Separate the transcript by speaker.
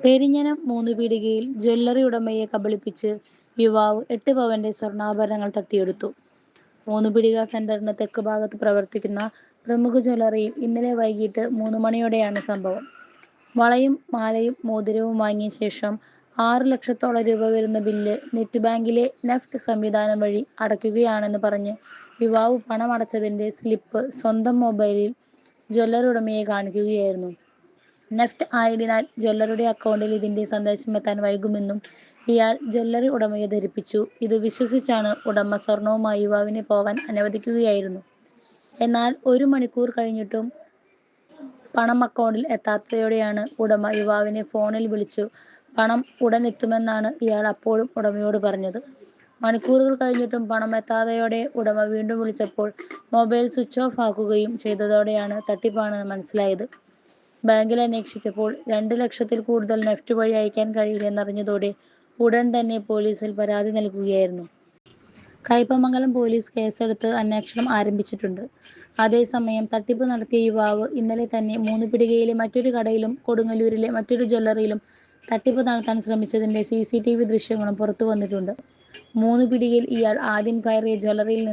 Speaker 1: Perinjanam മൂന്നുപീടികയിൽ jewellery ഉടമയെ കബളിപ്പിച്ച് യുവാവ് എട്ട് പവന്റെ സ്വർണാഭരണങ്ങൾ തട്ടിയെടുത്തു. മൂന്ന് പീടിക സെന്ററിന് തെക്ക് ഭാഗത്ത് പ്രവർത്തിക്കുന്ന പ്രമുഖ ജ്വല്ലറിയിൽ ഇന്നലെ വൈകിട്ട് മൂന്ന് മണിയോടെയാണ് സംഭവം. വളയും മാലയും മോതിരവും വാങ്ങിയ ശേഷം ആറ് ലക്ഷത്തോളം രൂപ വരുന്ന ബില്ല് നെറ്റ് ബാങ്കിലെ നെഫ്റ്റ് സംവിധാനം വഴി അടയ്ക്കുകയാണെന്ന് പറഞ്ഞ് യുവാവ് പണം അടച്ചതിന്റെ സ്ലിപ്പ് സ്വന്തം മൊബൈലിൽ ജ്വല്ലറി ഉടമയെ കാണിക്കുകയായിരുന്നു. നെഫ്റ്റ് ആയതിനാൽ ജ്വല്ലറിയുടെ അക്കൗണ്ടിൽ ഇതിന്റെ സന്ദേശം എത്താൻ വൈകുമെന്നും ഇയാൾ ജ്വല്ലറി ഉടമയെ ധരിപ്പിച്ചു. ഇത് വിശ്വസിച്ചാണ് ഉടമ സ്വർണവുമായി യുവാവിനെ പോകാൻ അനുവദിക്കുകയായിരുന്നു. എന്നാൽ ഒരു മണിക്കൂർ കഴിഞ്ഞിട്ടും പണം അക്കൗണ്ടിൽ എത്താത്തതോടെയാണ് ഉടമ യുവാവിനെ ഫോണിൽ വിളിച്ചു പണം ഉടൻ എത്തുമെന്നാണ് ഇയാൾ അപ്പോഴും ഉടമയോട് പറഞ്ഞത്. മണിക്കൂറുകൾ കഴിഞ്ഞിട്ടും പണം എത്താതെയോടെ ഉടമ വീണ്ടും വിളിച്ചപ്പോൾ മൊബൈൽ സ്വിച്ച് ഓഫ് ആക്കുകയും ചെയ്തതോടെയാണ് തട്ടിപ്പാണെന്ന് മനസ്സിലായത്. ബാങ്കിൽ അന്വേഷിച്ചപ്പോൾ രണ്ട് ലക്ഷത്തിൽ കൂടുതൽ നെഫ്റ്റ് വഴി അയക്കാൻ കഴിയില്ലെന്നറിഞ്ഞതോടെ ഉടൻ തന്നെ പോലീസിൽ പരാതി നൽകുകയായിരുന്നു. കയ്പമംഗലം പോലീസ് കേസെടുത്ത് അന്വേഷണം ആരംഭിച്ചിട്ടുണ്ട്. അതേസമയം തട്ടിപ്പ് നടത്തിയ യുവാവ് ഇന്നലെ തന്നെ മൂന്നുപീടികയിലെ മറ്റൊരു കടയിലും കൊടുങ്ങല്ലൂരിലെ മറ്റൊരു ജ്വല്ലറിയിലും തട്ടിപ്പ് നടത്താൻ ശ്രമിച്ചതിന്റെ വി ദൃശ്യങ്ങളും പുറത്തു വന്നിട്ടുണ്ട് മൂന്ന് പിടിയിൽ ഇയാൾ ആദ്യം കയറിയ ജ്വല്ലറിയിൽ നിന്ന്